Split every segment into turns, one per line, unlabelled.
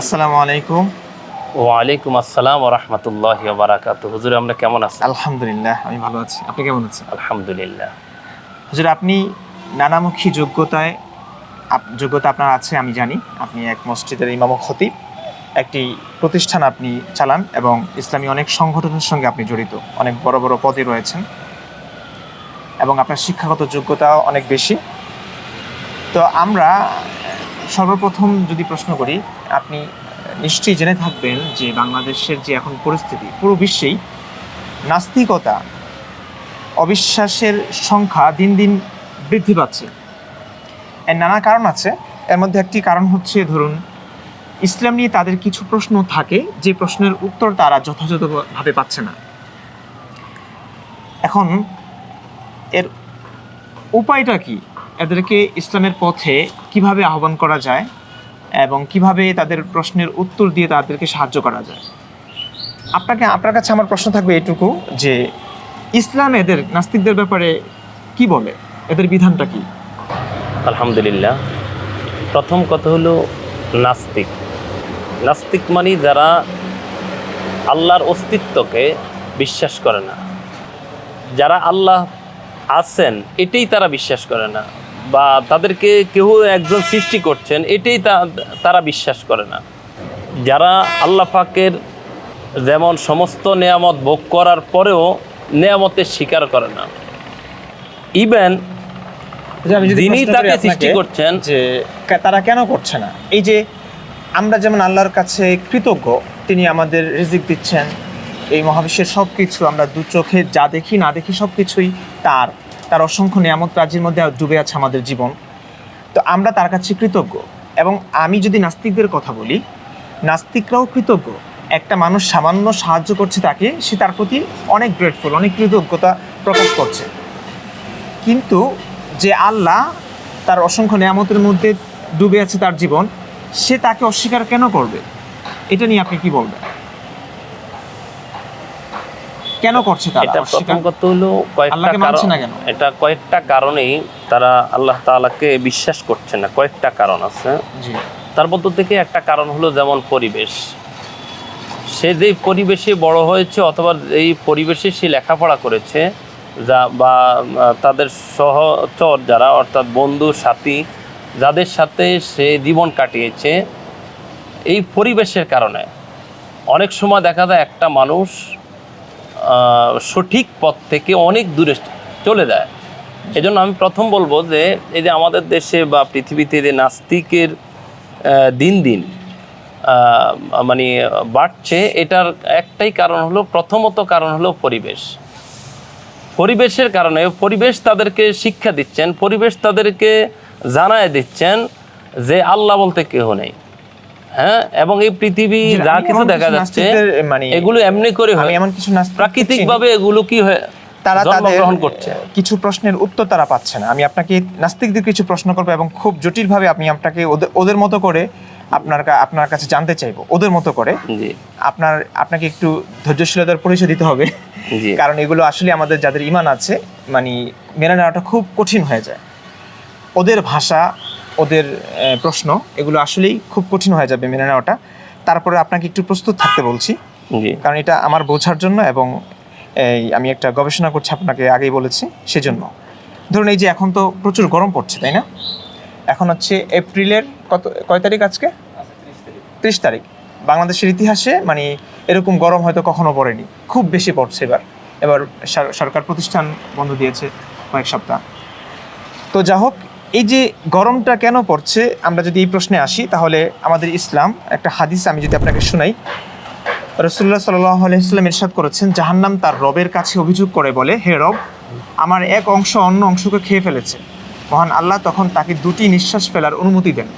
আসসালামু আলাইকুম।
ওয়ালাইকুম আসসালাম রহমতুল্লাহ বারাকাত হুজুর আমরা কেমন আছি
আলহামদুলিল্লাহ আমি ভালো আছি। আপনি কেমন আছেন?
আলহামদুলিল্লাহ।
হুজুর আপনি নানামুখী যোগ্যতায় যোগ্যতা আপনার আছে আমি জানি। আপনি এক মসজিদের ইমাম খতিব। একটি প্রতিষ্ঠান আপনি চালান এবং ইসলামী অনেক সংগঠনের সঙ্গে আপনি জড়িত। অনেক বড় বড় পদে রয়েছেন। এবং আপনার শিক্ষাগত যোগ্যতাও অনেক বেশি। তো আমরা সর্বপ্রথম যদি প্রশ্ন করি, আপনি নিশ্চয়ই জেনে থাকবেন যে বাংলাদেশের যে এখন পরিস্থিতি, পুরো বিশ্বেই নাস্তিকতা, অবিশ্বাসের সংখ্যা দিন দিন বৃদ্ধি পাচ্ছে। এর নানা কারণ আছে। এর মধ্যে একটি কারণ হচ্ছে, ধরুন, ইসলাম নিয়ে তাদের কিছু প্রশ্ন থাকে, যে প্রশ্নের উত্তর তারা যথাযথভাবে পাচ্ছে না। এখন এর উপায়টা কি? এদেরকে ইসলামের পথে কীভাবে আহ্বান করা যায় এবং কীভাবে তাদের প্রশ্নের উত্তর দিয়ে তাদেরকে সাহায্য করা যায়? আপনাকে, আপনার কাছে আমার প্রশ্ন থাকবে এটুকু যে ইসলাম এদের, নাস্তিকদের ব্যাপারে কি বলে? এদের বিধানটা কি?
আলহামদুলিল্লাহ। প্রথম কথা হলো নাস্তিক। নাস্তিক মানে যারা আল্লাহর অস্তিত্বকে বিশ্বাস করে না। যারা আল্লাহ আছেন, এটাই তারা বিশ্বাস করে না। বা তাদেরকে কেউ একজন সৃষ্টি করছেন এটাই তা- তারা বিশ্বাস করে না। যারা আল্লাহ পাকের যেমন সমস্ত নেয়ামত ভোগ করার পরেও নেয়ামতের স্বীকার করে না। ইভেন
যদি
যিনি তাকে সৃষ্টি করছেন
যে তারা কেন করছে না? এই যে আমরা যেমন আল্লাহর কাছে কৃতজ্ঞ তিনি আমাদের রিজিক দিচ্ছেন এই মহাবিশ্বের সব কিছু আমরা দু চোখে যা দেখি না দেখি সব কিছুই তার। তার অসংখ্য নিয়ামত রাজ্যের মধ্যে ডুবে আছে আমাদের জীবন। তো আমরা তার কাছে কৃতজ্ঞ এবং আমি যদি নাস্তিকদের কথা বলি, নাস্তিকরাও কৃতজ্ঞ। একটা মানুষ সামান্য সাহায্য করছে তাকে, সে তার প্রতি অনেক গ্রেটফুল অনেক কৃতজ্ঞতা প্রকাশ করছে। কিন্তু যে আল্লাহ তার অসংখ্য নিয়ামতের মধ্যে ডুবে আছে তার জীবন, সে তাকে অস্বীকার কেন করবে? এটা নিয়ে আপনি কি বলবেন? কেন করছে তারা?
এটা প্রথম কথা হলো কয়েকটা কারণ? এটা কয়েকটা কারণেই তারা আল্লাহ তাআলাকে বিশ্বাস করছে না। কয়েকটা কারণ আছে।
জি।
তার মধ্য থেকে একটা কারণ হলো যেমন পরিবেশ। সে যেই পরিবেশে বড় হয়েছে অথবা এই পরিবেশে সে লেখাপড়া করেছে যা বা তাদের সহচর যারা অর্থাৎ বন্ধু সাথী যাদের সাথে সে জীবন কাটিয়েছে এই পরিবেশের কারণে। অনেক সময় দেখা যায় একটা মানুষ সঠিক পথ থেকে অনেক দূরে চলে যায়। এজন্য আমি প্রথম বলব যে, এই যে আমাদের দেশে বা পৃথিবীতে যে নাস্তিকের দিন দিন মানে বাড়ছে, এটার একটাই কারণ হলো, প্রথমত কারণ হলো পরিবেশ। পরিবেশের কারণে, পরিবেশ তাদেরকে শিক্ষা দিচ্ছেন, পরিবেশ তাদেরকে জানায় দিচ্ছেন যে আল্লাহ বলতে কেহ নেই। হ্যাঁ এবং এই পৃথিবী যা কিছু দেখা যাচ্ছে
মানে
এগুলো এমনি করে
আমি
হয়
এমন কিছু
প্রাকৃতিক ভাবে এগুলো কি হয়
তারা তাদের
করছে।
কিছু প্রশ্নের উত্তর তারা পাচ্ছে না। আমি আপনাকে নাস্তিকদের কিছু প্রশ্ন করব এবং খুব জটিলভাবে আপনি আপনাকে ওদের মতো করে আপনার আপনার কাছে জানতে চাইব। ওদের মতো করে। আপনার আপনাকে একটু ধৈর্যশীলতার পরিচয় দিতে হবে। কারণ এগুলো আসলে আমাদের যাদের ইমান আছে মানে মেনে নেওয়াটা খুব কঠিন হয়ে যায়। ওদের ভাষা ওদের প্রশ্ন এগুলো আসলেই খুব কঠিন হয়ে যাবে মেনে নেওয়াটা। তারপরে আপনাকে একটু প্রস্তুত থাকতে বলছি। কারণ এটা আমার বোঝার জন্য এবং এই আমি একটা গবেষণা করছি আপনাকে আগেই বলেছি সেজন্য। ধরুন এই যে এখন তো প্রচুর গরম পড়ছে তাই না? এখন হচ্ছে এপ্রিলের কত কয় তারিখ আজকে? ত্রিশ তারিখ। বাংলাদেশের ইতিহাসে মানে এরকম গরম হয়তো কখনো পড়েনি। খুব বেশি পড়ছে এবার। এবার সরকার প্রতিষ্ঠান বন্ধ দিয়েছে কয়েক সপ্তাহ। তো যা হোক এই যে গরমটা কেন পড়ছে, আমরা যদি এই প্রশ্নে আসি, তাহলে আমাদের ইসলাম একটা হাদিস আমি যদি আপনাকে শোনাই। রসুল্লাহ সাল্লাহ আলাইসাল্লাম ইরশাদ করেছেন, জাহান্নাম তার রবের কাছে অভিযোগ করে বলে, হে রব, আমার এক অংশ অন্য অংশকে খেয়ে ফেলেছে। মহান আল্লাহ তখন তাকে দুটি নিঃশ্বাস ফেলার অনুমতি দেন।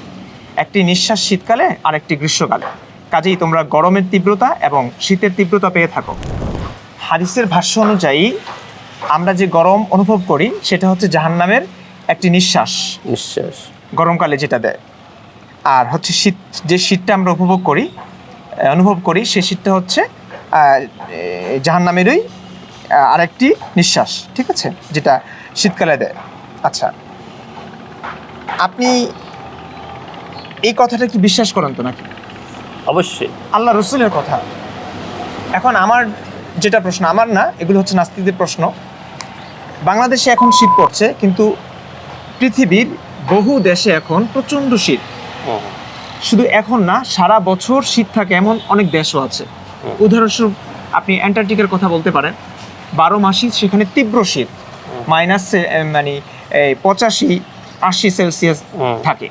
একটি নিঃশ্বাস শীতকালে আর একটি গ্রীষ্মকালে। কাজেই তোমরা গরমের তীব্রতা এবং শীতের তীব্রতা পেয়ে থাকো। হাদিসের ভাষ্য অনুযায়ী, আমরা যে গরম অনুভব করি, সেটা হচ্ছে জাহান্নামের একটি নিঃশ্বাস।
নিঃশ্বাস।
গরমকালে যেটা দেয়। আর হচ্ছে শীত যে শীতটা আমরা উপভোগ করি অনুভব করি সেই শীতটা হচ্ছে জাহান নামেরই আরেকটি নিঃশ্বাস ঠিক আছে? যেটা শীতকালে দেয়। আচ্ছা। আপনি এই কথাটা কি বিশ্বাস করেন তো নাকি?
অবশ্যই।
আল্লাহ রসুলের কথা। এখন আমার যেটা প্রশ্ন আমার না এগুলো হচ্ছে নাস্তিকদের প্রশ্ন। বাংলাদেশে এখন শীত পড়ছে কিন্তু পৃথিবীর বহু দেশে এখন প্রচণ্ড শীত। শুধু এখন না সারা বছর শীত থাকে এমন অনেক দেশও আছে। উদাহরণস্বরূপ আপনি অ্যান্টার্কটিকার কথা বলতে পারেন বারো মাসই সেখানে তীব্র শীত মাইনাস মানে এই পঁচাশি আশি সেলসিয়াস থাকে।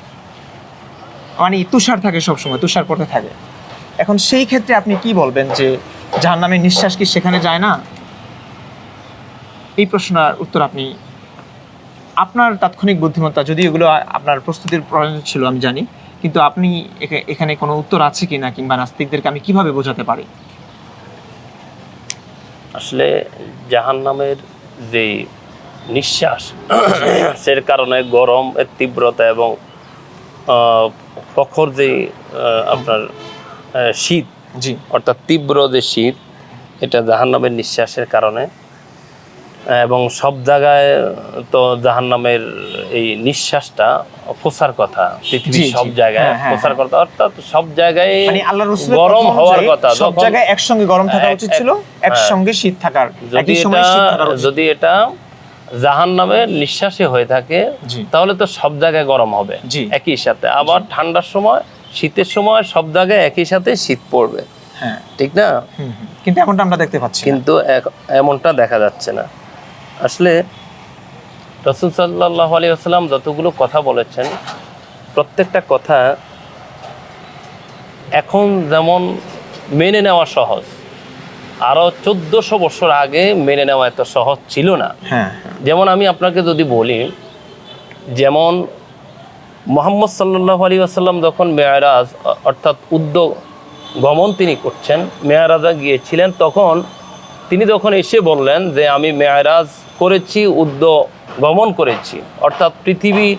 মানে তুষার থাকে সবসময় তুষার পড়তে থাকে। এখন সেই ক্ষেত্রে আপনি কি বলবেন যে জাহান্নামের নিঃশ্বাস কি সেখানে যায় না? এই প্রশ্নের উত্তর আপনি আপনার তাৎক্ষণিক বুদ্ধিমত্তা যদি এগুলো আপনার প্রস্তুতির প্রয়োজন ছিল আমি জানি। কিন্তু আপনি এখা- এখানে কোনো উত্তর আছে কিনা কিংবা নাস্তিকদেরকে আমি কীভাবে বোঝাতে পারি?
আসলে জাহান্নামের যে নিঃশ্বাস সের কারণে গরম এর তীব্রতা এবং আহ, প্রখর যে আপনার শীত
জি।
অর্থাৎ তীব্র যে শীত এটা জাহান্নামের নিঃশ্বাসের কারণে এবং সব জায়গায় তো জাহান্নামের এই নিঃশ্বাসটা ফোসার কথা পৃথিবীর। সব জায়গায়
হ্যাঁ, হ্যাঁ,
কথা অর্থাৎ সব জায়গায়
মানে
গরম হওয়ার কথা
সব জায়গায় একসঙ্গে গরম থাকা উচিত ছিল
হ্যাঁ।
একসঙ্গে শীত থাকার
যদি এটা যদি এটা জাহান নামের নিঃশ্বাসে হয়ে থাকে তাহলে তো সব জায়গায় গরম হবে একই সাথে। আবার ঠান্ডার সময় শীতের সময় সব জায়গায় একই সাথে শীত পড়বে।
হ্যাঁ।
ঠিক না।
কিন্তু এমনটা আমরা দেখতে পাচ্ছি
কিন্তু এমনটা দেখা যাচ্ছে না। আসলে রসুল সাল্লাহ আলী আসসালাম যতগুলো কথা বলেছেন প্রত্যেকটা কথা এখন যেমন মেনে নেওয়া সহজ আরও চোদ্দোশো বছর আগে মেনে নেওয়া এত সহজ ছিল না।
হ্যাঁ
যেমন আমি আপনাকে যদি বলি যেমন মোহাম্মদ সাল্লাহ আলী আসাল্লাম যখন মেয়ারাজ অর্থাৎ উদ্যোগ গমন তিনি করছেন মেয়ারাজা গিয়েছিলেন তখন তিনি যখন এসে বললেন যে আমি মেয়ারাজ করেছি উদ্য গমন করেছি অর্থাৎ পৃথিবী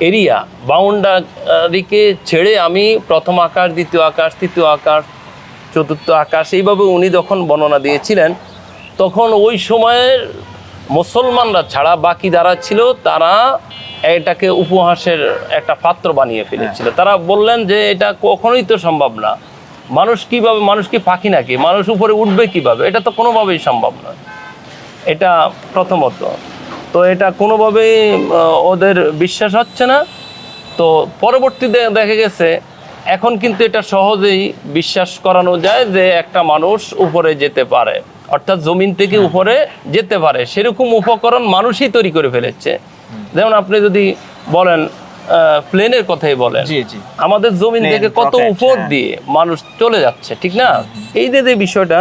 এরিয়া বাউন্ডারিকে ছেড়ে আমি প্রথম আকাশ দ্বিতীয় আকাশ তৃতীয় আকাশ চতুর্থ আকাশ এইভাবে উনি যখন বর্ণনা দিয়েছিলেন তখন ওই সময়ের মুসলমানরা ছাড়া বাকি যারা ছিল তারা এটাকে উপহাসের একটা পাত্র বানিয়ে ফেলেছিল। তারা বললেন যে এটা কখনোই তো সম্ভব না। মানুষ কীভাবে মানুষ কি পাখি নাকি? মানুষ উপরে উঠবে কীভাবে? এটা তো কোনোভাবেই সম্ভব নয়। এটা প্রথমত। তো এটা কোনোভাবেই ওদের বিশ্বাস হচ্ছে না। তো পরবর্তীতে দেখা গেছে এখন কিন্তু এটা সহজেই বিশ্বাস করানো যায় যে একটা মানুষ উপরে যেতে পারে। অর্থাৎ জমিন থেকে উপরে যেতে পারে। সেরকম উপকরণ মানুষই তৈরি করে ফেলেছে। যেমন আপনি যদি বলেন প্লেনের কথাই বলেন। আমাদের জমিন থেকে কত উপর
হ্যাঁ।
দিয়ে মানুষ চলে যাচ্ছে ঠিক না? এই যে যে বিষয়টা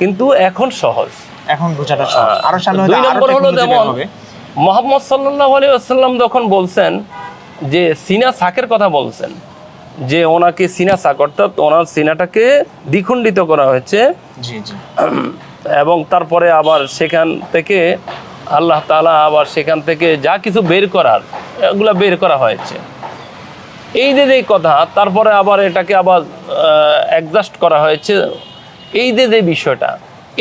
কিন্তু এখন সহজ।
এখন বোঝাটা সহজ। আরও সামনে
দুই নম্বর হলো যেমন মোহাম্মদ সাল্লাহ আলী আসাল্লাম যখন বলছেন যে সিনা সাকের কথা বলছেন যে ওনাকে সিনা সাক অর্থাৎ ওনার সিনাটাকে দ্বিখণ্ডিত করা হয়েছে। এবং তারপরে আবার সেখান থেকে আল্লাহ তাআলা আবার সেখান থেকে যা কিছু বের করার এগুলা বের করা হয়েছে। এই যে যে কথা তারপরে আবার এটাকে আবার অ্যাডজাস্ট করা হয়েছে। এই যে যে বিষয়টা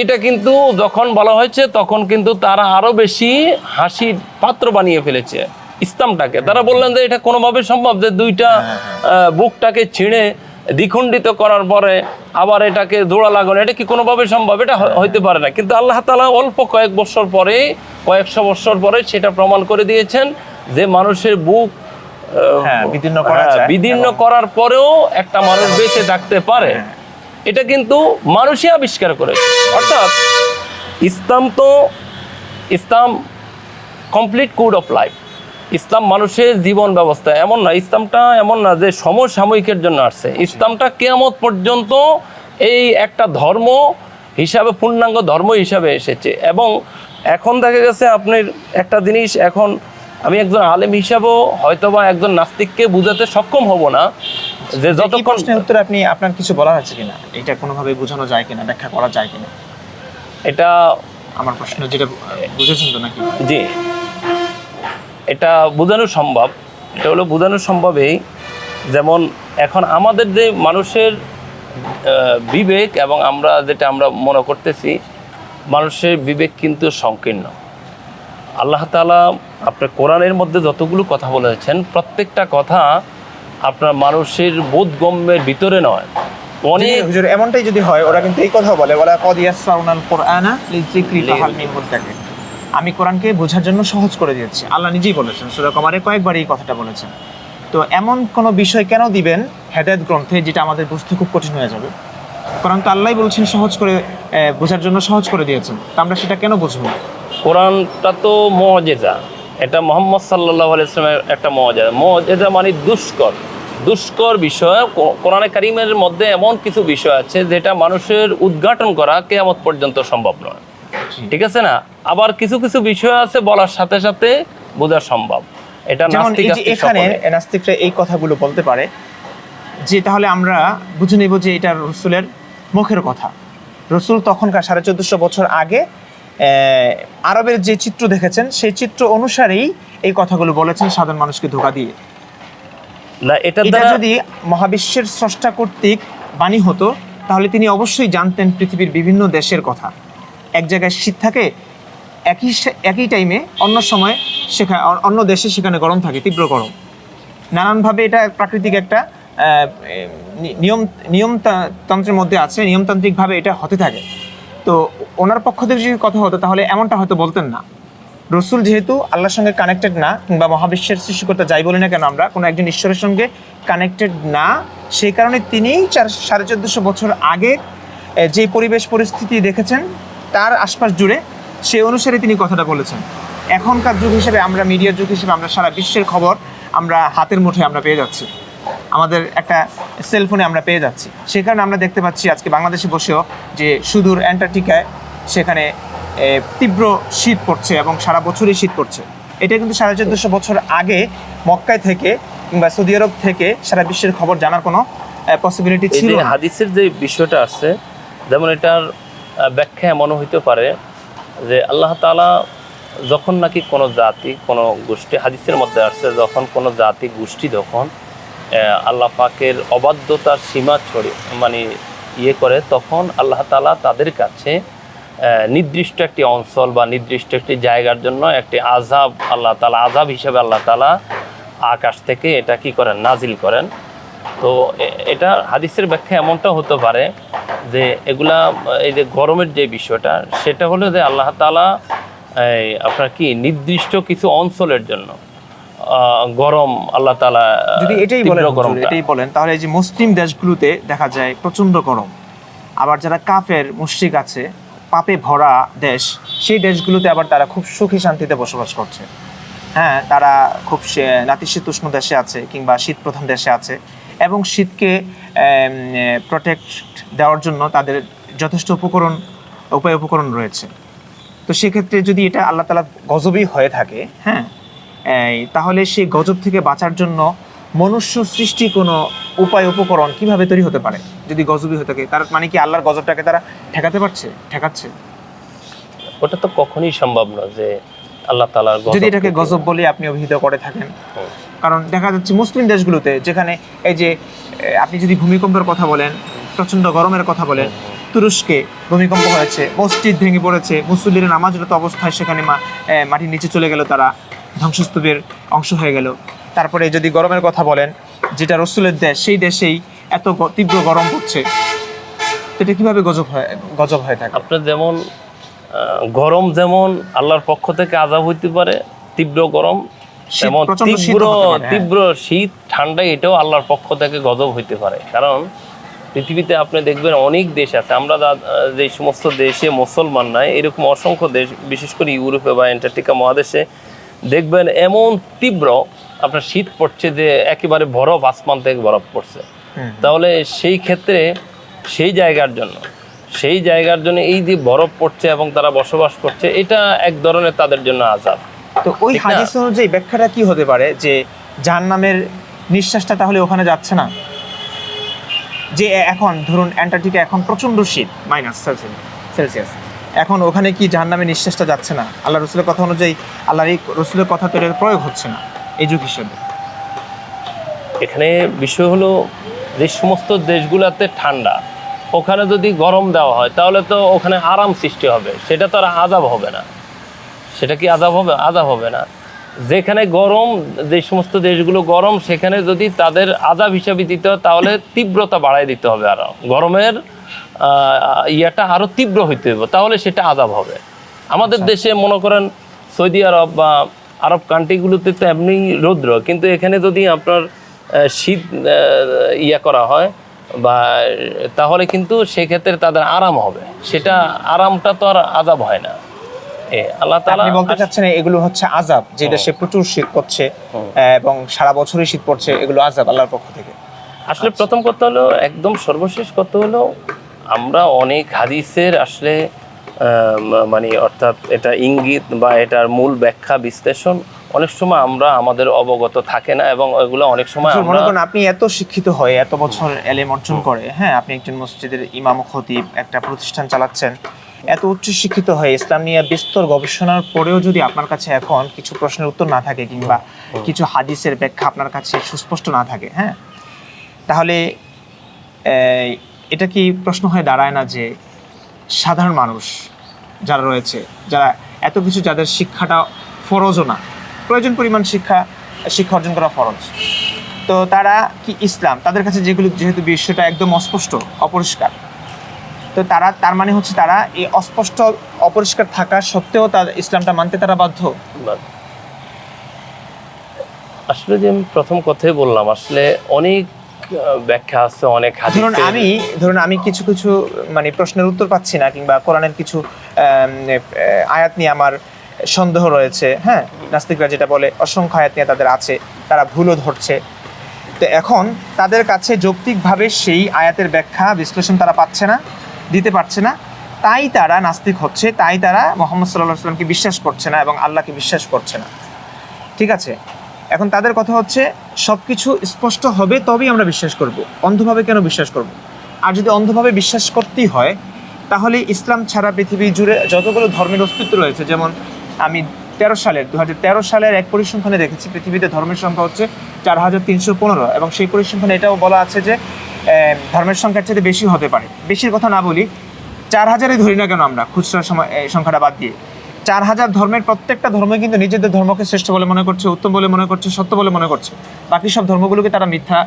এটা কিন্তু যখন বলা হয়েছে তখন কিন্তু তারা আরও বেশি হাসির পাত্র বানিয়ে ফেলেছে ইসলামটাকে। তারা বললেন যে এটা কোনোভাবে সম্ভব যে দুইটা বুকটাকে ছিঁড়ে দ্বিখণ্ডিত করার পরে আবার এটাকে জোড়া লাগানো এটা কি কোনোভাবে সম্ভব? এটা হইতে পারে না। কিন্তু আল্লাহ তালা অল্প কয়েক বছর পরে কয়েকশো বছর পরে সেটা প্রমাণ করে দিয়েছেন যে মানুষের বুক
হ্যাঁ, বিদীর্ণ করা
হ্যাঁ, করার পরেও একটা মানুষ বেঁচে থাকতে পারে।
হ্যাঁ।
এটা কিন্তু মানুষই আবিষ্কার করেছে। অর্থাৎ ইসলাম তো Islam complete code of life Islam মানুষের জীবন ব্যবস্থা এমন না ইসলামটা এমন না যে সমসাময়িকের জন্য আসছে। ইসলামটা কেয়ামত পর্যন্ত এই একটা ধর্ম হিসাবে পূর্ণাঙ্গ ধর্ম হিসাবে এসেছে। এবং এখন দেখা গেছে আপনার একটা জিনিস এখন আমি একজন আলেম হিসাবেও হয়তোবা একজন নাস্তিককে বুঝাতে সক্ষম হব না যে যতক্ষণ
প্রশ্নের উত্তরে আপনি আপনার কিছু বলার আছে কিনা? এটা কোনোভাবে বোঝানো যায় কিনা ব্যাখ্যা করা যায় কিনা?
এটা
আমার প্রশ্ন যেটা বুঝেছেন তো নাকি?
জি। এটা বোঝানো সম্ভব। এটা হলো বোঝানো সম্ভবই যেমন এখন আমাদের যে মানুষের বিবেক এবং আমরা যেটা আমরা মনে করতেছি, মানুষের বিবেক কিন্তু সংকীর্ণ। আল্লাহ তাআলা আপনার কোরআনের মধ্যে যতগুলো কথা বলেছেন, প্রত্যেকটা কথা আপনার মানুষের বোধগম্যের ভিতরে নয়। অনেক
এমনটাই যদি হয়, ওরা কিন্তু এই কথা বলে বলে কদ ইয়াসসারুনাল কুরআনা আমি কোরআনকে বোঝার জন্য সহজ করে দিয়েছি। আল্লাহ নিজেই বলেছেন, সূরা কমারে কয়েকবার এই কথাটা বলেছেন। তো এমন কোনো বিষয় কেন দিবেন হেদায়েত গ্রন্থে যেটা আমাদের বুঝতে খুব কঠিন হয়ে যাবে? কোরআন তো আল্লাহই বলছেন সহজ করে বোঝার জন্য সহজ করে দিয়েছেন। তো আমরা সেটা কেন বুঝব?
কোরআনটা তো মজেজা। এটা মোহাম্মদ সাল্লাহ আলাইসলামের একটা মজেজা। মজেজা মানে দুষ্কর। দুষ্কর বিষয় কোরআনে কারিমের মধ্যে এমন কিছু বিষয় আছে যেটা মানুষের উদ্ঘাটন করা কেয়ামত পর্যন্ত সম্ভব নয়। ঠিক আছে না? আবার কিছু কিছু বিষয় আছে বলার সাথে সাথে বোঝা সম্ভব। এটা নাস্তিক
এখানে নাস্তিকরা এই কথাগুলো বলতে পারে যে তাহলে আমরা বুঝে নেব যে এটা রসুলের মুখের কথা। রসুল তখনকার সাড়ে চোদ্দশো বছর আগে আরবের যে চিত্র দেখেছেন সেই চিত্র অনুসারেই এই কথাগুলো বলেছেন সাধারণ মানুষকে ধোকা দিয়ে।
না এটা
যদি মহাবিশ্বের স্রষ্টা কর্তৃক বাণী হতো তাহলে তিনি অবশ্যই জানতেন পৃথিবীর বিভিন্ন দেশের কথা। এক জায়গায় শীত থাকে, একই একই টাইমে অন্য সময় সেখানে অন্য দেশে সেখানে গরম থাকে, তীব্র গরম। নানানভাবে এটা প্রাকৃতিক একটা নিয়ম নিয়মতন্ত্রের মধ্যে আছে, নিয়মতান্ত্রিকভাবে এটা হতে থাকে। তো ওনার পক্ষ থেকে যদি কথা হতো, তাহলে এমনটা হয়তো বলতেন না। রসুল যেহেতু আল্লাহর সঙ্গে কানেক্টেড না, কিংবা মহাবিশ্বের সৃষ্টিকর্তা, যাই বলি না কেন আমরা, কোনো একজন ঈশ্বরের সঙ্গে কানেক্টেড না, সেই কারণে তিনি চার, সাড়ে চোদ্দোশো বছর আগে যে পরিবেশ পরিস্থিতি দেখেছেন তার আশপাশ জুড়ে সে অনুসারে তিনি কথাটা বলেছেন। এখনকার যুগ হিসেবে আমরা মিডিয়ার যুগ হিসেবে আমরা সারা বিশ্বের খবর আমরা হাতের মুঠে আমরা পেয়ে যাচ্ছি। আমাদের একটা সেলফোনে আমরা পেয়ে যাচ্ছি। সেই কারণে আমরা দেখতে পাচ্ছি আজকে বাংলাদেশে বসেও যে সুদূর অ্যান্টার্কটিকায় সেখানে তীব্র শীত পড়ছে এবং সারা বছরই শীত পড়ছে। এটা কিন্তু সাড়ে চোদ্দশো বছর আগে মক্কায় থেকে কিংবা সৌদি আরব থেকে সারা বিশ্বের খবর জানার কোনো পসিবিলিটি ছিল না।
হাদিসের যে বিষয়টা আছে যেমন এটার ব্যাখ্যা এমনও হইতে পারে যে আল্লাহ তালা যখন নাকি কোনো জাতি, কোনো গোষ্ঠী, হাদিসের মধ্যে আসছে, যখন কোনো জাতি, গোষ্ঠী যখন আল্লাহ পাকের অবাধ্যতার সীমা ছড়ে মানে ইয়ে করে, তখন আল্লাহ তাআলা তাদের কাছে নির্দিষ্ট একটি অঞ্চল বা নির্দিষ্ট একটি জায়গার জন্য একটি আজাব আল্লাহ তালা আজাব হিসেবে আল্লাহ তালা আকাশ থেকে এটা কি করেন? নাজিল করেন। তো এটা হাদিসের ব্যাখ্যা এমনটা হতে পারে যে এগুলা এই যে গরমের যে বিষয়টা সেটা হলো যে আল্লাহ এই আপনার কি নির্দিষ্ট কিছু অঞ্চলের জন্য গরম আল্লাহ আহ,
যদি এটাই বলেন
গরমটা।
এটাই বলেন তাহলে এই যে মুসলিম দেশগুলোতে দেখা যায় প্রচণ্ড গরম। আবার যারা কাফের মুশরিক আছে পাপে ভরা দেশ সেই দেশগুলোতে আবার তারা খুব সুখী শান্তিতে বসবাস করছে। হ্যাঁ তারা খুব নাতিশীতোষ্ণ দেশে আছে কিংবা শীত প্রধান দেশে আছে। এবং শীতকে প্রোটেক্ট দেওয়ার জন্য তাদের যথেষ্ট উপকরণ, উপায় উপকরণ রয়েছে। তো সেক্ষেত্রে যদি এটা আল্লাহ তালা গজবই হয়ে থাকে হ্যাঁ তাহলে সেই গজব থেকে বাঁচার জন্য মনুষ্য সৃষ্টি কোনো উপায় উপকরণ কীভাবে তৈরি হতে পারে? যদি গজবই হয়ে থাকে, তার মানে কি আল্লাহর গজবটাকে তারা ঠেকাতে পারছে? ঠেকাচ্ছে?
ওটা তো কখনোই সম্ভব নয় যে আল্লাহ গজব
যদি এটাকে গজব বলে আপনি অভিহিত করে থাকেন। কারণ দেখা যাচ্ছে মুসলিম দেশগুলোতে যেখানে এই যে আপনি যদি ভূমিকম্পের কথা বলেন প্রচণ্ড গরমের কথা বলেন তুরস্কে ভূমিকম্প হয়েছে মসজিদ ভেঙে পড়েছে মুসল্লিরা নামাজরত অবস্থায় সেখানে মা- মাটির নিচে চলে গেল তারা ধ্বংসস্তূপের অংশ হয়ে গেল। তারপরে যদি গরমের কথা বলেন যেটা রসুলের দেশ সেই দেশেই এত তীব্র গরম পড়ছে। এটা কীভাবে গজব হয় গজব হয়ে থাকে?
আপনার যেমন গরম যেমন আল্লাহর পক্ষ থেকে আজাব হইতে পারে তীব্র গরম তেমন তীব্র
হ্যাঁ।
তীব্র শীত ঠান্ডা এটাও আল্লাহর পক্ষ থেকে গজব হইতে পারে। কারণ পৃথিবীতে আপনি দেখবেন অনেক দেশ আছে আমরা যে সমস্ত দেশে মুসলমান নাই এরকম অসংখ্য দেশ বিশেষ করে ইউরোপে বা অ্যান্টার্কটিকা মহাদেশে দেখবেন এমন তীব্র আপনার শীত পড়ছে যে একেবারে বরফ আসমান থেকে বরফ পড়ছে। তাহলে সেই ক্ষেত্রে সেই জায়গার জন্য সেই জায়গার জন্য এই যে বরফ পড়ছে এবং তারা বসবাস করছে এটা এক ধরনের তাদের জন্য আজাদ।
তো ওই হাদিস অনুযায়ী ব্যাখ্যাটা কি হতে পারে যে জাহান্নামের নিঃশ্বাসটা তাহলে ওখানে যাচ্ছে না? যে এখন ধরুন অ্যান্টার্কটিকা এখন প্রচণ্ড শীত মাইনাস সেলসিয়াস এখন ওখানে কি জাহান্নামের নিঃশ্বাসটা যাচ্ছে না? আল্লাহ রসুলের কথা অনুযায়ী আল্লাহর এই রসুলের কথা তো প্রয়োগ হচ্ছে না এই যুগ হিসেবে।
এখানে বিষয় হলো যে সমস্ত দেশগুলোতে ঠান্ডা ওখানে যদি গরম দেওয়া হয় তাহলে তো ওখানে আরাম সৃষ্টি হবে। সেটা তো আর আজাব হবে না। সেটা কি আজাব হবে? আজাব হবে না। যেখানে গরম যে সমস্ত দেশগুলো গরম সেখানে যদি তাদের আজাব হিসাবে দিতে হয় তাহলে তীব্রতা বাড়ায় দিতে হবে আরও। গরমের ইয়াটা আরও তীব্র হইতে হবে তাহলে সেটা আজাব হবে। আমাদের দেশে মনে করেন সৌদি আরব বা আরব কান্ট্রিগুলোতে তো এমনি রৌদ্র কিন্তু এখানে যদি আপনার শীত ইয়া করা হয় বা তাহলে কিন্তু সেক্ষেত্রে তাদের আরাম হবে। সেটা আরামটা তো আর আজাব হয় না। আল্লাহ তাআলা
আপনি বলতে চাচ্ছেন এগুলো হচ্ছে আজাব যে দেশে প্রচুর শীত আহ, এবং সারা বছরই শীত পড়ছে এগুলো আজাব আল্লাহর পক্ষ থেকে।
আসলে প্রথম কথা হলো একদম সর্বশেষ কথা হলো আমরা অনেক হাদিসের আসলে মানে অর্থাৎ এটা ইঙ্গিত বা এটার মূল ব্যাখ্যা বিশ্লেষণ অনেক সময় আমরা আমাদের অবগত থাকে না এবং ওইগুলো অনেক সময়
মনে করেন আপনি এত শিক্ষিত হয়ে এত বছর এলেম অর্জন করে হ্যাঁ আপনি একজন মসজিদের ইমাম ও খতিব একটা প্রতিষ্ঠান চালাচ্ছেন এত উচ্চ শিক্ষিত হয়ে ইসলাম নিয়ে বিস্তর গবেষণার পরেও যদি আপনার কাছে এখন কিছু প্রশ্নের উত্তর না থাকে কিংবা কিছু হাদিসের ব্যাখ্যা আপনার কাছে সুস্পষ্ট না থাকে হ্যাঁ তাহলে এটা কি প্রশ্ন হয়ে দাঁড়ায় না যে সাধারণ মানুষ যারা রয়েছে যারা এত কিছু যাদের শিক্ষাটা ফরজও না প্রয়োজন পরিমাণ শিক্ষা শিক্ষা অর্জন করা ফরজ। তো তারা কি ইসলাম? তাদের কাছে যেগুলো যেহেতু বিষয়টা একদম অস্পষ্ট অপরিষ্কার। তো তারা তার মানে হচ্ছে তারা এই অস্পষ্ট অপরিষ্কার থাকা সত্ত্বেও তার ইসলামটা মানতে তারা বাধ্য।
আসলে যে আমি প্রথম কথাই বললাম আসলে অনেক ব্যাখ্যা আছে অনেক
ধরুন আমি ধরুন আমি কিছু কিছু মানে প্রশ্নের উত্তর পাচ্ছি না কিংবা কোরআনের কিছু আয়াত নিয়ে আমার সন্দেহ রয়েছে হ্যাঁ? নাস্তিকরা যেটা বলে, অসংখ্য আয়াত নিয়ে তাদের আছে, তারা ভুলও ধরছে। তো এখন তাদের কাছে যৌক্তিকভাবে সেই আয়াতের ব্যাখ্যা, বিশ্লেষণ তারা পাচ্ছে না, দিতে পারছে না। তাই তারা নাস্তিক হচ্ছে, তাই তারা মোহাম্মদ সাল্লাহ সাল্লামকে বিশ্বাস করছে না এবং আল্লাহকে বিশ্বাস করছে না। ঠিক আছে? এখন তাদের কথা হচ্ছে সব কিছু স্পষ্ট হবে তবেই আমরা বিশ্বাস করব। অন্ধভাবে কেন বিশ্বাস করব? আর যদি অন্ধভাবে বিশ্বাস করতেই হয়, তাহলে ইসলাম ছাড়া পৃথিবী জুড়ে যতগুলো ধর্মের অস্তিত্ব রয়েছে, যেমন আমি তেরো সালের দু সালের এক পরিসংখ্যানে দেখেছি, পৃথিবীতে ধর্মের সংখ্যা হচ্ছে চার হাজার তিনশো পনেরো এবং সেই পরিসংখ্যানে এটাও বলা আছে যে ধর্মের সংখ্যার চেয়ে বেশি হতে পারে। বেশির কথা না বলি, চার হাজারই ধরি না কেন আমরা খুচরা সংখ্যাটা বাদ দিয়ে। চার হাজার ধর্মের প্রত্যেকটা ধর্ম কিন্তু নিজেদের ধর্মকে শ্রেষ্ঠ বলে মনে করছে উত্তম বলে মনে করছে সত্য বলে মনে করছে। বাকি সব ধর্মগুলোকে তারা মিথ্যা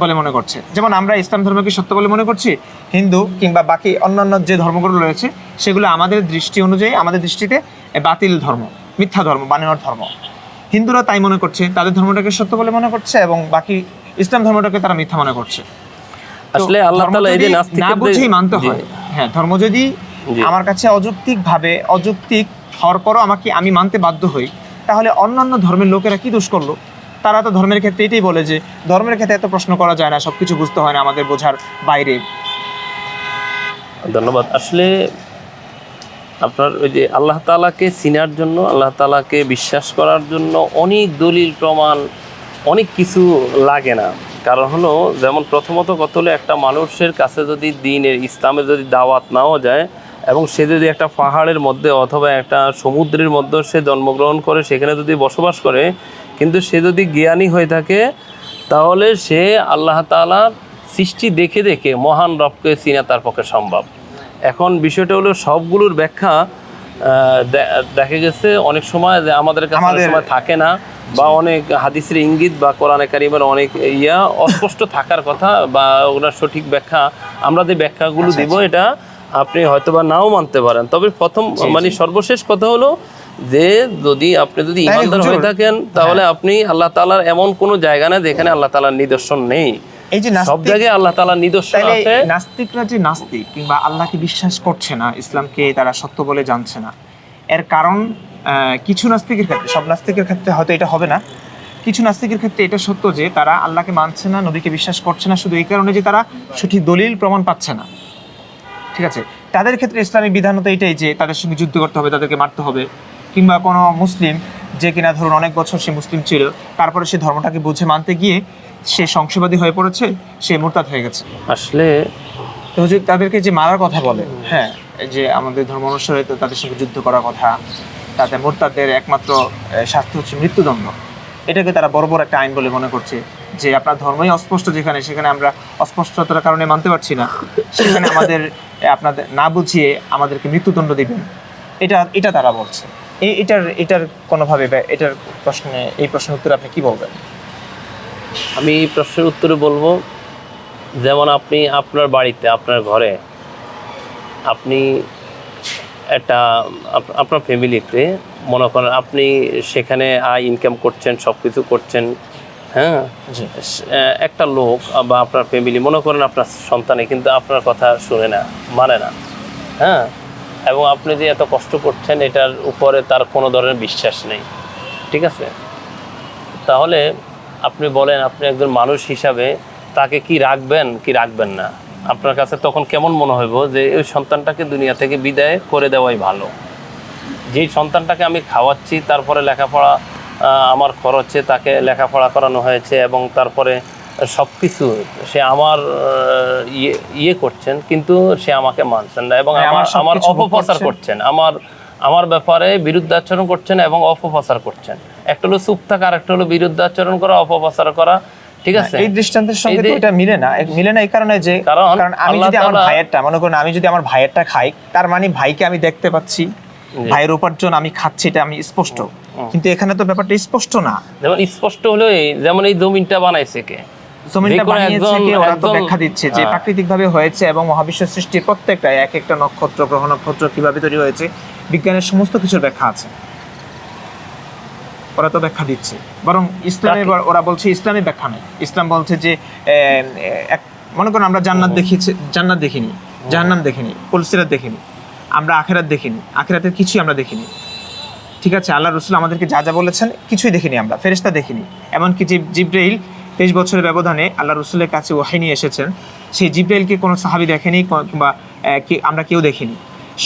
বলে মনে করছে। যেমন আমরা ইসলাম ধর্মকে সত্য বলে মনে করছি হিন্দু কিংবা বাকি অন্যান্য যে ধর্মগুলো রয়েছে সেগুলো আমাদের দৃষ্টি অনুযায়ী আমাদের দৃষ্টিতে বাতিল ধর্ম মিথ্যা ধর্ম বানানোর ধর্ম। হিন্দুরা তাই মনে করছে তাদের ধর্মটাকে সত্য বলে মনে করছে এবং বাকি ইসলাম ধর্মটাকে তারা মিথ্যা মনে করছে।
আসলে আল্লাহ তাআলা এই যে
না বুঝেই মানতে হয় হ্যাঁ ধর্ম যদি আমার কাছে অযৌক্তিক ভাবে অযৌক্তিক হওয়ার পরও আমাকে আমি মানতে বাধ্য হই। তাহলে অন্যান্য ধর্মের লোকেরা কি দোষ করল? তারা তো ধর্মের ক্ষেত্রে এটাই বলে যে, ধর্মের ক্ষেত্রে এত প্রশ্ন করা যায় না, সবকিছু বুঝতে হয় না আমাদের বোঝার বাইরে।
ধন্যবাদ। আসলে আপনার ওই যে আল্লাহ তালাকে চিনার জন্য, আল্লাহ তালাকে বিশ্বাস করার জন্য অনেক দলিল, প্রমাণ, অনেক কিছু লাগে না। কারণ হলো, যেমন প্রথমত কত হলো, একটা মানুষের কাছে যদি দিনের ইসলামের যদি দাওয়াত নাও যায় এবং সে যদি একটা পাহাড়ের মধ্যে অথবা একটা সমুদ্রের মধ্যে সে জন্মগ্রহণ করে সেখানে যদি বসবাস করে কিন্তু সে যদি জ্ঞানী হয়ে থাকে তাহলে সে আল্লাহ তাআলার সৃষ্টি দেখে দেখে মহান রবকে চিনা তার পক্ষে সম্ভব। এখন বিষয়টা হলো সবগুলোর ব্যাখ্যা দেখা গেছে অনেক সময় যে আমাদের কাছে অনেক সময় থাকে না বা অনেক হাদিসের ইঙ্গিত বা কোরআনে কারিমের অনেক ইয়া অস্পষ্ট থাকার কথা বা ওগুলোর সঠিক ব্যাখ্যা আমরা যে ব্যাখ্যাগুলো
আচ্ছা,
দিব এটা আপনি হয়তো বা নাও মানতে পারেন। তবে প্রথম মানে সর্বশেষ কথা হলো যে যদি আপনি যদি ইমানদার হয়ে থাকেন তাহলে আপনি আল্লাহ তালার এমন কোনো জায়গা না যেখানে আল্লাহ তালার নিদর্শন নেই।
এই যে
সব জায়গায় আল্লাহ তাআলার নিদর্শন আছে।
নাস্তিকরা যে নাস্তিক কিংবা আল্লাহকে বিশ্বাস করছে না ইসলামকে তারা সত্য বলে জানছে না এর কারণ কিছু নাস্তিকের ক্ষেত্রে সব নাস্তিকের ক্ষেত্রে হয়তো এটা হবে না। কিছু নাস্তিকের ক্ষেত্রে এটা সত্য যে তারা আল্লাহকে মানছে না নবীকে বিশ্বাস করছে না শুধু এই কারণে যে তারা সঠিক দলিল প্রমাণ পাচ্ছে না। ঠিক আছে? তাদের ক্ষেত্রে ইসলামী বিধান তো এটাই যে তাদের সঙ্গে যুদ্ধ করতে হবে তাদেরকে মারতে হবে। কিংবা কোনো মুসলিম যে কিনা ধরুন অনেক বছর সে মুসলিম ছিল তারপরে সে ধর্মটাকে বুঝে মানতে গিয়ে সে সংশয়বাদী হয়ে পড়েছে সে মোরতাদ হয়ে গেছে।
আসলে
তো হুজুর তাদেরকে যে মারার কথা বলে হ্যাঁ এই যে আমাদের ধর্ম অনুসারে তো তাদের সঙ্গে যুদ্ধ করার কথা তাতে মোরতাদের একমাত্র শাস্তি হচ্ছে মৃত্যুদণ্ড। এটাকে তারা বড় বড় একটা আইন বলে মনে করছে। যে আপনার ধর্মই অস্পষ্ট যেখানে, সেখানে আমরা অস্পষ্টতার কারণে মানতে পারছি না। সেখানে আমাদের আপনাদের না বুঝিয়ে আমাদেরকে মৃত্যুদণ্ড দিবেন। এটা এটা তারা বলছে। এই এটার এটার কোনোভাবে এটার প্রশ্নে, এই প্রশ্নের উত্তরে আপনি কি বলবেন?
আমি এই প্রশ্নের উত্তরে বলব, যেমন আপনি আপনার বাড়িতে, আপনার ঘরে, আপনি একটা আপনার ফ্যামিলিতে মনে করেন আপনি সেখানে আয় ইনকাম করছেন সব কিছু করছেন হ্যাঁ? একটা লোক বা আপনার ফ্যামিলি মনে করেন আপনার সন্তানে কিন্তু আপনার কথা শুনে না মানে না। হ্যাঁ? এবং আপনি যে এত কষ্ট করছেন, এটার উপরে তার কোনো ধরনের বিশ্বাস নেই। ঠিক আছে? তাহলে আপনি বলেন, আপনি একজন মানুষ হিসাবে তাকে কি রাখবেন কি রাখবেন না? আপনার কাছে তখন কেমন মনে হইব যে ওই সন্তানটাকে দুনিয়া থেকে বিদায় করে দেওয়াই ভালো? যেই সন্তানটাকে আমি খাওয়াচ্ছি, তারপরে লেখাপড়া আমার খরচে তাকে লেখাপড়া করানো হয়েছে এবং তারপরে সব কিছু সে আমার ইয়ে ইয়ে করছেন কিন্তু সে আমাকে মানছেন না এবং
হ্যাঁ, আমার
আমার অপপ্রচার
করছেন।
আমার আমার ব্যাপারে বিরুদ্ধাচরণ করছেন এবং অপপ্রচার করছেন। একটা হলো চুপ থাকা আর একটা হলো বিরুদ্ধাচরণ করা অপপ্রচার করা ঠিক আছে?
এই দৃষ্টান্তের সঙ্গে তো এটা মিলে না। মিলে না এই কারণে যে
কারণ
কারণ আমি যদি আমার ভাইয়েরটা মনে করুন আমি যদি আমার ভাইয়েরটা খাই তার মানে ভাইকে আমি দেখতে পাচ্ছি ভাইয়ের উপার্জন আমি খাচ্ছি এটা আমি স্পষ্ট। কিন্তু এখানে তো ব্যাপারটা স্পষ্ট না।
যেমন স্পষ্ট হলো যেমন এই জমিনটা বানাইছে কে?
জমিনটা বানিয়েছে কে ওরা তো ব্যাখ্যা দিচ্ছে যে
হ্যাঁ।
হয়েছে এবং মহাবিশ্ব সৃষ্টির প্রত্যেকটা এক একটা নক্ষত্র গ্রহ নক্ষত্র কীভাবে তৈরি হয়েছে বিজ্ঞানের সমস্ত কিছুর ব্যাখ্যা আছে। ওরা তো ব্যাখ্যা দিচ্ছে। বরং ইসলামে
প্রাকৃ-
ওরা বলছে ইসলামে ব্যাখ্যা নেই। ইসলাম বলছে যে এক মনে করুন আমরা জান্নাত দেখিয়েছি জান্নাত দেখিনি জাহান্নাম দেখিনি কলসিরাত দেখিনি আমরা আখেরাত দেখিনি আখেরাতের কিছুই আমরা দেখিনি। ঠিক আছে আল্লাহ রসুল আমাদেরকে যা যা বলেছেন কিছুই দেখিনি আমরা ফেরেশতা দেখিনি। এমনকি যে জিব্রাইল তেইশ বছরের ব্যবধানে আল্লাহ রসুলের কাছে ওয়াহি নিয়ে এসেছেন সেই জিব্রাইলকে কোনো সাহাবি দেখেনি কিংবা আমরা কেউ দেখিনি।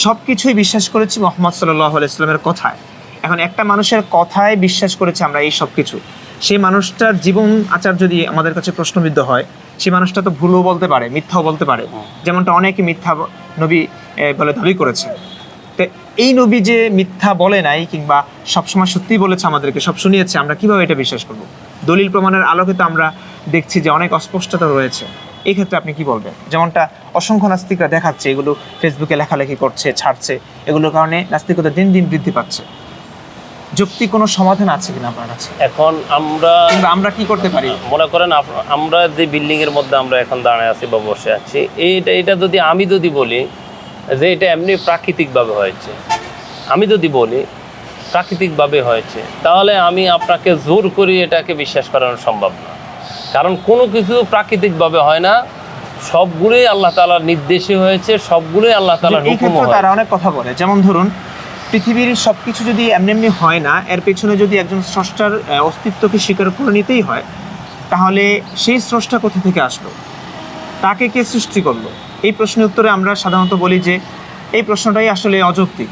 সব কিছুই বিশ্বাস করেছি মোহাম্মদ সাল্লাহ ইসলামের কথায়। এখন একটা মানুষের কথায় বিশ্বাস করেছি আমরা এই সব কিছু সেই মানুষটার জীবন আচার যদি আমাদের কাছে প্রশ্নবিদ্ধ হয় সেই মানুষটা তো ভুলও বলতে পারে মিথ্যাও বলতে পারে। যেমনটা অনেকে মিথ্যা নবী বলে দাবি করেছে তো এই নবী যে মিথ্যা বলে নাই কিংবা সবসময় সত্যি বলেছে আমাদেরকে সব শুনিয়েছে আমরা কীভাবে এটা বিশ্বাস করব? দলিল প্রমাণের আলোকে তো আমরা দেখছি যে অনেক অস্পষ্টতা রয়েছে। এই ক্ষেত্রে আপনি কি বলবেন? যেমনটা অসংখ্য নাস্তিকরা দেখাচ্ছে এগুলো ফেসবুকে লেখালেখি করছে ছাড়ছে এগুলোর কারণে নাস্তিকতা দিন দিন বৃদ্ধি পাচ্ছে। যুক্তি কোনো সমাধান আছে কিনা আপনার কাছে?
এখন আমরা
আমরা কি করতে পারি?
মনে করেন আমরা যে বিল্ডিং এর মধ্যে আমরা এখন দাঁড়ায় আছি বা বসে আছি এইটা এটা যদি আমি যদি বলি যে এটা এমনি প্রাকৃতিকভাবে হয়েছে। আমি যদি বলি প্রাকৃতিকভাবে হয়েছে তাহলে আমি আপনাকে জোর করি এটাকে বিশ্বাস করানো সম্ভব না। কারণ কোনো কিছু প্রাকৃতিকভাবে হয় না সবগুলোই আল্লাহ তালার নির্দেশে হয়েছে সবগুলোই আল্লাহ তালার হুকুম
তারা অনেক কথা বলে যেমন ধরুন পৃথিবীর সব কিছু যদি এমনি এমনি হয় না এর পেছনে যদি একজন স্রষ্টার অস্তিত্বকে স্বীকার করে নিতেই হয় তাহলে সেই স্রষ্টা কোথা থেকে আসলো? তাকে কে সৃষ্টি করল? এই প্রশ্নের উত্তরে আমরা সাধারণত বলি যে এই প্রশ্নটাই আসলে অযৌক্তিক।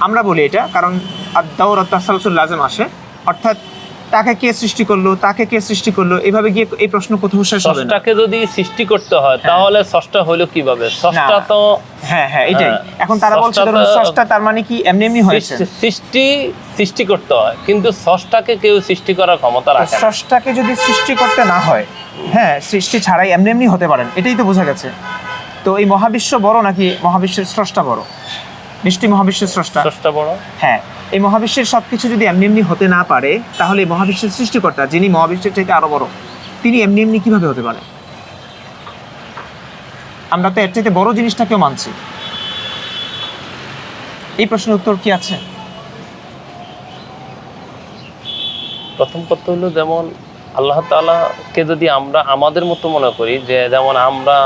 আমরা বলি এটা কারণ আদাউর তাসালসুল লাজেম আসে। অর্থাৎ তাকে কে সৃষ্টি করল তাকে কে সৃষ্টি করল এভাবে গিয়ে এই প্রশ্ন কোথাও শেষ হবে না।
ষষ্ঠাকে যদি সৃষ্টি করতে হয় তাহলে ষষ্ঠা হইল কীভাবে? ষষ্ঠা তো
হ্যাঁ হ্যাঁ এটাই।
হ্যাঁ,
এখন তারা বলছে ধরুন স্রষ্টা তার মানে কি এমনি এমনি হয়েছে?
সৃষ্টি- সৃষ্টি করতে হয়। কিন্তু ষষ্ঠাকে কেউ সৃষ্টি করার ক্ষমতা রাখে না।
স্রষ্টাকে যদি সৃষ্টি করতে না হয় হ্যাঁ সৃষ্টি ছাড়াই এমনি এমনি হতে পারেন। এটাই তো বোঝা গেছে। তো এই মহাবিশ্ব বড় নাকি মহাবিশ্বের স্রষ্টা বড়? নিশ্চয়ই মহাবিশ্বের স্রষ্টা।
ষষ্ঠা বড়।
হ্যাঁ এই মহাবিশ্বের সবকিছু যদি এমনি এমনি হতে না পারে তাহলে এই মহাবিশ্বের সৃষ্টিকর্তা যিনি মহাবিশ্বের থেকে আরও বড় তিনি এমনি এমনি কীভাবে হতে পারে আমরা তো এর চাইতে বড় জিনিসটাকেও মানছি। এই প্রশ্নের উত্তর কি আছে?
প্রথম কথা হলো যেমন আল্লাহ তাআলাকে যদি আমরা আমাদের মতো মনে করি যে যেমন আমরা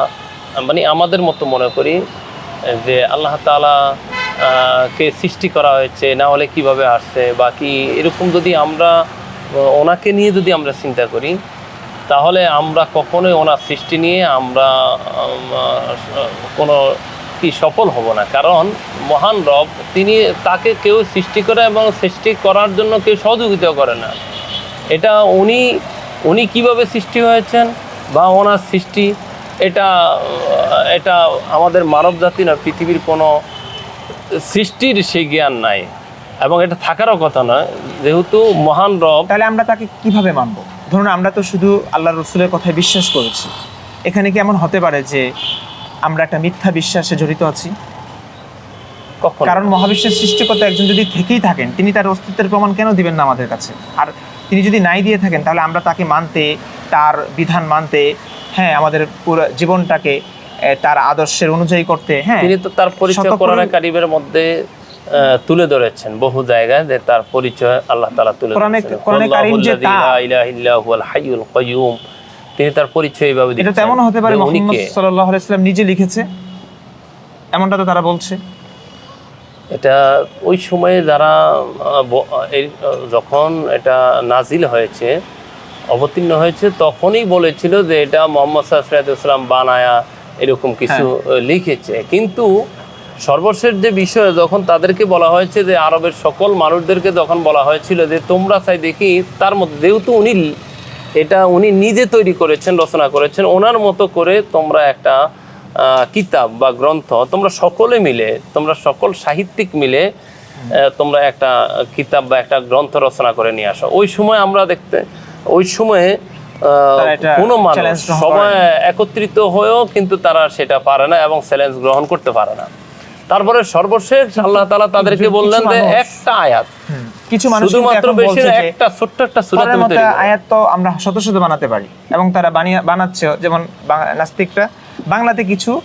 মানে আমাদের মতো মনে করি যে আল্লাহ আহ, কে সৃষ্টি করা হয়েছে না হলে কীভাবে আসছে বা কি এরকম যদি আমরা ওনাকে নিয়ে যদি আমরা চিন্তা করি তাহলে আমরা কখনোই ওনার সৃষ্টি নিয়ে আমরা কোনো কি সফল হব না। কারণ মহান রব তিনি তাকে কেউ সৃষ্টি করে এবং সৃষ্টি করার জন্য কেউ সহযোগিতা করে না। এটা উনি উনি কীভাবে সৃষ্টি হয়েছেন বা ওনার সৃষ্টি এটা এটা আমাদের মানব জাতি না পৃথিবীর কোনো সৃষ্টির সেই জ্ঞান নাই। এবং এটা থাকারও কথা নয় যেহেতু মহান রব
তাহলে আমরা তাকে কীভাবে মানব? ধরুন আমরা তো শুধু আল্লাহ রসুলের কথায় বিশ্বাস করেছি। এখানে কি এমন হতে পারে যে আমরা একটা মিথ্যা বিশ্বাসে জড়িত আছি? কারণ মহাবিশ্বের সৃষ্টিকর্তা একজন যদি থেকেই থাকেন তিনি তার অস্তিত্বের প্রমাণ কেন দিবেন না আমাদের কাছে? আর তিনি যদি নাই দিয়ে থাকেন তাহলে আমরা তাকে মানতে তার বিধান মানতে হ্যাঁ আমাদের পুরো জীবনটাকে তার আদর্শের অনুযায়ী করতে হ্যাঁ।
তিনি তো তার পরিচয় কোরআন কারিমের মধ্যে তুলে ধরেছেন বহু জায়গায় যে তার পরিচয় আল্লাহ তাআলা তুলে ধরেছেন। তিনি তার পরিচয় এইভাবে
এটা তেমন হতে পারে মোহাম্মদ
কে?
সাল্লাহ আলাইসাল্লাম নিজে লিখেছে। এমনটা তো তারা বলছে।
এটা ওই সময়ে যারা যখন এটা নাজিল হয়েছে অবতীর্ণ হয়েছে তখনই বলেছিল যে এটা মোহাম্মদ সাল্লাম বানায়া এরকম কিছু লিখেছে। কিন্তু সর্বশেষ যে বিষয় যখন তাদেরকে বলা হয়েছে যে আরবের সকল মানুষদেরকে যখন বলা হয়েছিল যে তোমরা চাই দেখি তার মধ্যে যেহেতু উনি এটা উনি নিজে তৈরি করেছেন রচনা করেছেন ওনার মতো করে তোমরা একটা কিতাব বা গ্রন্থ তোমরা সকলে মিলে তোমরা সকল সাহিত্যিক মিলে তোমরা একটা কিতাব বা একটা গ্রন্থ রচনা করে নিয়ে আসো। ওই সময় আমরা দেখতে ওই সময়ে কোনো মানুষ সবাই একত্রিত হয়েও কিন্তু তারা সেটা পারে না এবং চ্যালেঞ্জ গ্রহণ করতে পারে না। তারপরে সর্বশেষ আল্লাহ তাআলা তাদেরকে বললেন যে একটা আয়াত।
কিছু মানুষ
শুধুমাত্র বেশি একটা ছোট্ট একটা সূরা তুমি।
আয়াত তো আমরা শত শত বানাতে পারি এবং তারা বানিয়ে বানাচ্ছে যেমন নাস্তিকরা বাংলাতে কিছু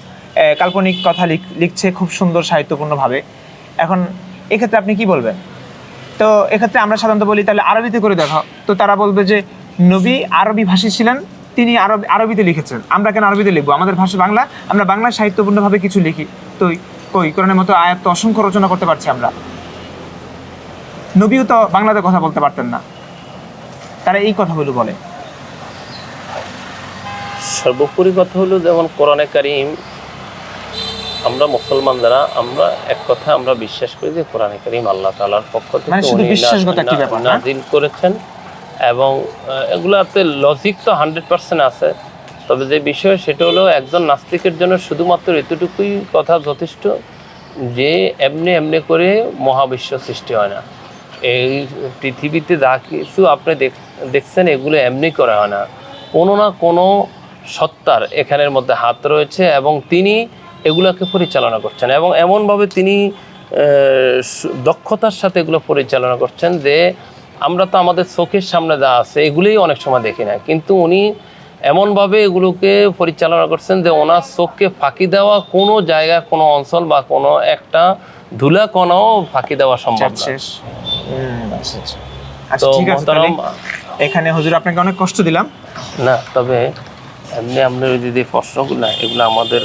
কাল্পনিক কথা লিখ- লিখছে খুব সুন্দর সাহিত্যপূর্ণভাবে। এখন এক্ষেত্রে আপনি কি বলবেন? তো এক্ষেত্রে আমরা সাধারণত বলি, তাহলে আরবিতে করে দেখাও। তো তারা বলবে যে, নবী আরবি ভাষী ছিলেন, তিনি আরব, আরবিতে লিখেছেন। আমরা কেন আরবিতে লিখব? আমাদের ভাষা বাংলা, আমরা বাংলা সাহিত্যপূর্ণভাবে কিছু লিখি। তো কই, কোরআনের মতো আয়াত তো অসংখ্য রচনা করতে পারছি আমরা। নবীও তো বাংলাতে কথা বলতে পারতেন না। তারা এই কথাগুলো বলে।
সর্বোপরি কথা হলো, যেমন কোরআনে কারিম আমরা মুসলমান যারা আমরা এক কথা আমরা বিশ্বাস করি যে কোরআনে কারিম আল্লাহ তালার পক্ষ থেকে
মানে
উনি? নাজিল করেছেন এবং এগুলাতে লজিক তো হান্ড্রেড পার্সেন্ট আছে। তবে যে বিষয় সেটা হলো একজন নাস্তিকের জন্য শুধুমাত্র এতটুকুই কথা যথেষ্ট যে এমনি এমনি করে মহাবিশ্ব সৃষ্টি হয় না। এই পৃথিবীতে যা কিছু আপনি দেখ- দেখছেন এগুলো এমনি করা হয় না। কোনো না কোনো সত্তার এখানের মধ্যে হাত রয়েছে এবং তিনি এগুলোকে পরিচালনা করছেন এবং এমনভাবে তিনি দক্ষতার সাথে এগুলো পরিচালনা করছেন যে আমরা তো আমাদের চোখের সামনে যা আছে এগুলোই অনেক সময় দেখি না। কিন্তু উনি এমনভাবে এগুলোকে পরিচালনা করছেন যে ওনার চোখকে ফাঁকি দেওয়া কোনো জায়গা কোনো অঞ্চল বা কোনো একটা ধুলা কণাও ফাঁকি দেওয়া সম্ভব
শেষ। আচ্ছা আচ্ছা। আচ্ছা।
তো
ঠিক আছে এখানে হুজুর আপনাকে অনেক কষ্ট দিলাম।
না তবে এমনি আপনার যদি প্রশ্নগুলো এগুলো আমাদের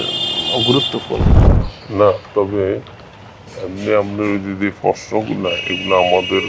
গুরুত্বপূর্ণ
না তবে এমনি আমরা যদি প্রশ্নগুলো এগুলো আমাদের